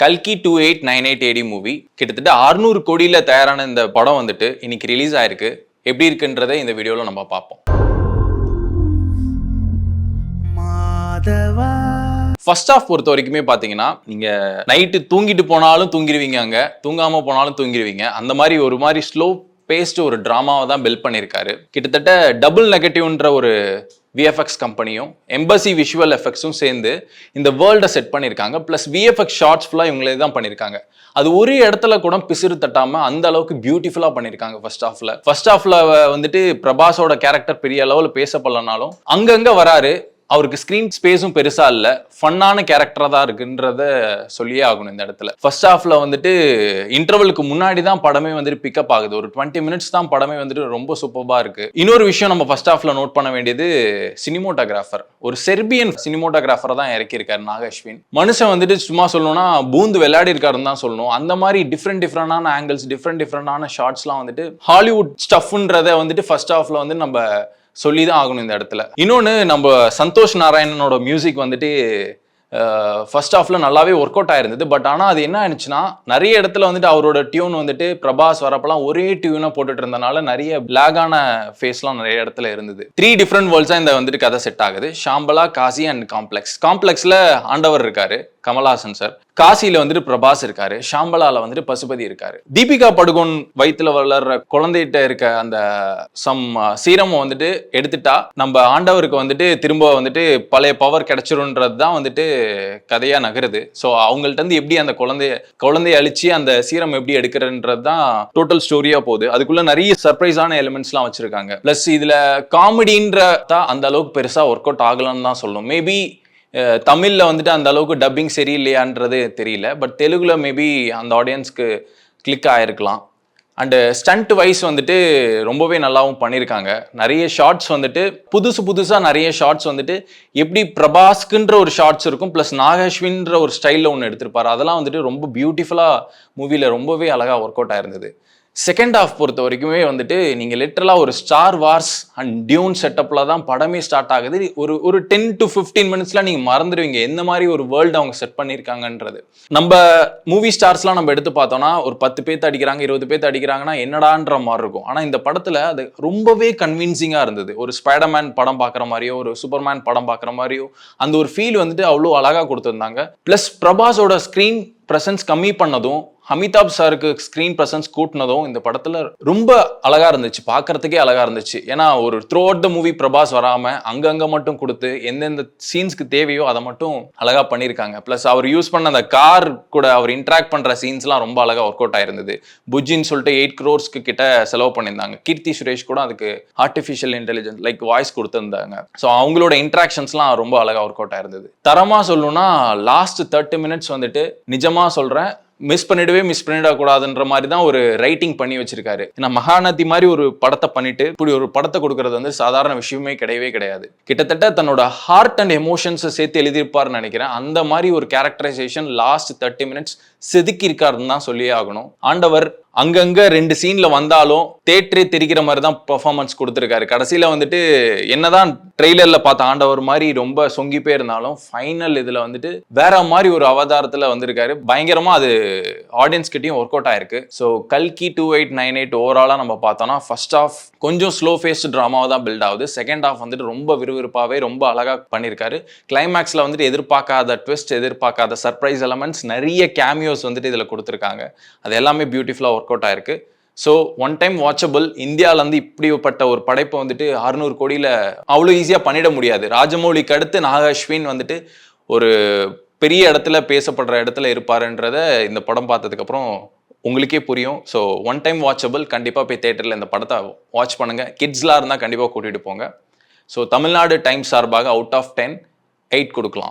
கல்கி two eight nine eight AD movie. கிட்டத்தட்ட 600 கோடியில தயாரான இந்த படம் வந்துட்டு இன்னைக்கு ரிலீஸ் ஆயிருக்கு. எப்படி இருக்குன்றதை இந்த வீடியோல நம்ம பார்ப்போம். மாதவா. ஃபர்ஸ்ட் ஆஃப் பொறுத்த வரைக்குமே பார்த்தீங்கன்னா நீங்க நைட்டு தூங்கிட்டு போனாலும் தூங்கிடுவீங்க அங்க தூங்காம போனாலும் தூங்கிடுவீங்க அந்த மாதிரி ஒரு மாதிரி ஸ்லோ பேஸ்ட் ஒரு டிராமாவை தான் பில்ட் பண்ணியிருக்காரு கிட்டத்தட்ட டபுள் நெகட்டிவ்ன்ற ஒரு விஎஃப்எக்ஸ் கம்பெனியும் எம்பசி விஷுவல் எஃபெக்ட்ஸும் சேர்ந்து இந்த வேர்ல்டை செட் பண்ணியிருக்காங்க. ப்ளஸ் விஎஃப்எக்ஸ் ஷார்ட்ஸ் ஃபுல்லாக இவங்களே தான் பண்ணியிருக்காங்க. அது ஒரு இடத்துல கூட பிசிறு தட்டாமல் அந்த அளவுக்கு பியூட்டிஃபுல்லாக பண்ணியிருக்காங்க ஃபர்ஸ்ட் ஹாஃப்ல ஃபர்ஸ்ட் ஹாஃப்ல வந்துட்டு பிரபாஸோட கேரக்டர் பெரிய அளவில் பேசப்படலனாலும் அங்கங்கே வராரு. அவருக்கு ஸ்க்ரீன் ஸ்பேஸும் பெருசா இல்ல. ஃபன்னான கேரக்டரா தான் இருக்குன்றத சொல்லியே ஆகணும் இந்த இடத்துல. ஃபர்ஸ்ட் ஹாஃப்ல வந்துட்டு இன்டர்வலுக்கு முன்னாடி தான் படமே வந்துட்டு பிக்கப் ஆகுது. ஒரு டுவெண்ட்டி மினிட்ஸ் தான் படமே வந்துட்டு ரொம்ப சூப்பர்பா இருக்கு. இன்னொரு விஷயம் நம்ம ஃபர்ஸ்ட் ஹாஃப்ல நோட் பண்ண வேண்டியது சினிமோட்டோகிராஃபர் ஒரு செர்பியன் சினிமோட்டோகிராஃபர் தான் இறக்கியிருக்காரு நாகஸ்வின் மனுஷன் வந்துட்டு சும்மா சொல்லணும்னா பூந்து விளையாடி இருக்காருன்னு தான் சொல்லணும். அந்த மாதிரி டிஃப்ரெண்ட் டிஃப்ரெண்டான ஆங்கிள்ஸ் டிஃப்ரெண்ட் டிஃப்ரெண்டான ஷார்ட்ஸ்லாம் வந்துட்டு ஹாலிவுட் ஸ்டஃப்ன்றத வந்துட்டு ஃபர்ஸ்ட் ஹாஃப்ல வந்து நம்ம சொல்லி தான் ஆகணும் இந்த இடத்துல. இன்னொன்று நம்ம சந்தோஷ் நாராயணனோட மியூசிக் வந்துட்டு ஃபர்ஸ்ட் ஆஃப்ல நல்லாவே ஒர்க் அவுட் ஆயிருந்தது. பட் ஆனால் அது என்ன ஆயிடுச்சுன்னா நிறைய இடத்துல வந்துட்டு அவரோட டியூன் வந்துட்டு பிரபாஸ் வரப்பெல்லாம் ஒரே டியூனாக போட்டுட்டு இருந்தனால நிறைய பிளாகான ஃபேஸ்லாம் நிறைய இடத்துல இருந்தது. த்ரீ டிஃப்ரெண்ட் வேர்ல்ட்ஸாக இந்த வந்துட்டு கதை செட் ஆகுது. ஷாம்பலா காசி அண்ட் காம்ப்ளெக்ஸ் காம்ப்ளெக்ஸில் ஆண்டவர் இருக்காரு கமல்ஹாசன் சார் காசியில வந்துட்டு பிரபாஸ் இருக்காரு ஷாம்பலால வந்துட்டு பசுபதி இருக்காரு. தீபிகா படுகோன் வயிற்றுல வளர்ற குழந்தைகிட்ட இருக்க அந்த சம் சீரம் வந்துட்டு எடுத்துட்டா நம்ம ஆண்டவருக்கு வந்துட்டு திரும்ப வந்துட்டு பழைய பவர் கிடைச்சிரும்ன்றது தான் வந்துட்டு கதையா நகருது. ஸோ அவங்கள்ட்ட இருந்து எப்படி அந்த குழந்தைய குழந்தைய அழிச்சு அந்த சீரம் எப்படி எடுக்கிறன்றது தான் டோட்டல் ஸ்டோரியா போகுது. அதுக்குள்ள நிறைய சர்ப்ரைஸான எலிமெண்ட்ஸ்லாம் வச்சிருக்காங்க. பிளஸ் இதுல காமெடின்ற தான் அந்த அளவுக்கு பெருசா ஒர்க் அவுட் ஆகலாம்னு தான் சொல்லணும் மேபி தமிழில் வந்துட்டு அந்த அளவுக்கு டப்பிங் சரியில்லையான்றது தெரியல. பட் தெலுங்குல மேபி அந்த ஆடியன்ஸ்க்கு கிளிக் ஆகிருக்கலாம் அண்டு ஸ்டண்ட் வைஸ் வந்துட்டு ரொம்பவே நல்லாவும் பண்ணியிருக்காங்க நிறைய ஷார்ட்ஸ் வந்துட்டு புதுசு புதுசாக நிறைய ஷார்ட்ஸ் வந்துட்டு எப்படி பிரபாஸ்க்குன்ற ஒரு ஷார்ட்ஸ் இருக்கும் ப்ளஸ் நாகேஷ்வின்ற ஒரு ஸ்டைலில் ஒன்று எடுத்திருப்பார். அதெல்லாம் வந்துட்டு ரொம்ப பியூட்டிஃபுல்லாக மூவியில் ரொம்பவே அழகாக ஒர்க் அவுட் ஆயிருந்தது. செகண்ட் ஆஃப் பொறுத்த வரைக்குமே வந்துட்டு நீங்கள் லிட்டரலாக ஒரு ஸ்டார் வார்ஸ் அண்ட் டியூன் செட்டப்பில் தான் படமே ஸ்டார்ட் ஆகுது. ஒரு ஒரு டென் டு ஃபிஃப்டீன் மினிட்ஸ்லாம் நீங்கள் மறந்துடுவீங்க. எந்த மாதிரி ஒரு வேர்ல்டு அவங்க செட் பண்ணியிருக்காங்கன்றது நம்ம மூவி ஸ்டார்ஸ்லாம் நம்ம எடுத்து பார்த்தோம்னா ஒரு பத்து பேர்த்து அடிக்கிறாங்க இருபது பேர்த்து அடிக்கிறாங்கன்னா என்னடான்ற மாதிரி இருக்கும். ஆனால் இந்த படத்தில் அது ரொம்பவே கன்வின்சிங்காக இருந்தது. ஒரு ஸ்பைடர்மேன் படம் பார்க்குற மாதிரியோ ஒரு சூப்பர்மேன் படம் பார்க்குற மாதிரியோ அந்த ஒரு ஃபீல் வந்துட்டு அவ்வளோ அழகாக கொடுத்துருந்தாங்க. ப்ளஸ் பிரபாஸோட ஸ்க்ரீன் ப்ரெசன்ஸ் கம்மி பண்ணதும் அமிதாப் சாருக்கு ஸ்க்ரீன் ப்ரெசன்ஸ் கூட்டினதும் இந்த படத்தில் ரொம்ப அழகாக இருந்துச்சு. பார்க்கறதுக்கே அழகாக இருந்துச்சு. ஏன்னா ஒரு throughout the movie Prabhas வராமல் அங்கங்கே மட்டும் கொடுத்து எந்தெந்த சீன்ஸ்க்கு தேவையோ அதை மட்டும் அழகாக பண்ணியிருக்காங்க ப்ளஸ் அவர் யூஸ் பண்ண அந்த கார் கூட அவர் இன்ட்ராக்ட் பண்ணுற சீன்ஸ்லாம் ரொம்ப அழகா ஒர்க் அவுட் ஆயிருந்தது. புஜின்னு சொல்லிட்டு எயிட் க்ரோர்ஸ்க்கு கிட்ட செலவு பண்ணியிருந்தாங்க. கீர்த்தி சுரேஷ் கூட அதுக்கு ஆர்டிஃபிஷியல் இன்டெலிஜென்ஸ் லைக் வாய்ஸ் கொடுத்துருந்தாங்க. ஸோ அவங்களோட இன்ட்ராக்ஷன்ஸ்லாம் ரொம்ப அழகாக ஒர்க் அவுட் ஆயிருந்தது. தரமாக சொல்லணும்னா லாஸ்ட் தேர்ட்டி மினிட்ஸ் வந்துட்டு நிஜமாக சொல்கிறேன் மிஸ் பண்ணிடவே மிஸ் பண்ணிடக்கூடாதுன்ற மாதிரி தான் ஒரு ரைட்டிங் பண்ணி வச்சிருக்காரு. ஏன்னா மகாநதி மாதிரி ஒரு படத்தை பண்ணிட்டு இப்படி ஒரு படத்தை கொடுக்கறது வந்து சாதாரண விஷயமே கிடையவே கிடையாது. கிட்டத்தட்ட தன்னோட ஹார்ட் அண்ட் எமோஷன்ஸை சேர்த்து எழுதியிருப்பார்னு நினைக்கிறேன். அந்த மாதிரி ஒரு கேரக்டரைசேஷன் லாஸ்ட் தேர்ட்டி மினிட்ஸ் செதுக்கி இருக்காருன்னு தான் சொல்லியே ஆகணும். ஆண்டவர் அங்கங்க ரெண்டு சீன்ல வந்தாலும் தேட்டரே தெரிக்கிற மாதிரி தான் பெர்ஃபார்மன்ஸ் கொடுத்துருக்காரு. கடைசியில வந்துட்டு என்னதான் ட்ரெய்லர்ல பார்த்த ஆண்டவர் மாதிரி ரொம்ப சொங்கி போயிருந்தாலும் ஃபைனல் இதுல வந்துட்டு வேற மாதிரி ஒரு அவதாரத்துல வந்திருக்காரு. பயங்கரமா அது ஆடியன்ஸ் கிட்டயும் ஒர்க் அவுட் ஆயிருக்கு. ஸோ கல்கி டூ எயிட் நைன் எயிட் ஓவராலா நம்ம பார்த்தோம்னா ஃபர்ஸ்ட் ஆஃப் கொஞ்சம் ஸ்லோ ஃபேஸ்ட் ட்ராமாவாக தான் பில்ட் ஆகுது. செகண்ட் ஆஃப் வந்துட்டு ரொம்ப விறுவிறுப்பாகவே ரொம்ப அழகா பண்ணியிருக்காரு கிளைமேக்ஸ்ல வந்துட்டு எதிர்பார்க்காத ட்விஸ்ட் எதிர்பார்க்காத சர்ப்ரைஸ் எலமெண்ட்ஸ் நிறைய கேமியோஸ் வந்துட்டு இதுல கொடுத்துருக்காங்க. அது எல்லாமே பியூட்டிஃபுல்லா ஒர்க் அவுட் ஆயிருக்கு. ஸோ ஒன் டைம் வாட்சபிள் இந்தியாவிலேருந்து இப்படிப்பட்ட ஒரு படைப்பை வந்துட்டு அறுநூறு கோடியில் அவ்வளோ ஈஸியாக பண்ணிட முடியாது. ராஜமௌலிக்கு அடுத்து நாகஸ்வின் வந்துட்டு ஒரு பெரிய இடத்துல பேசப்படுற இடத்துல இருப்பாருன்றத இந்த படம் பார்த்ததுக்கப்புறம் உங்களுக்கே புரியும். ஸோ ஒன் டைம் வாட்சபிள் கண்டிப்பாக போய் தேட்டரில் இந்த படத்தை வாட்ச் பண்ணுங்கள் கிட்ஸ்லாம் இருந்தால் கண்டிப்பாக கூட்டிகிட்டு போங்க. ஸோ தமிழ்நாடு டைம் சார்பாக அவுட் ஆஃப் டென் எயிட் கொடுக்கலாம்.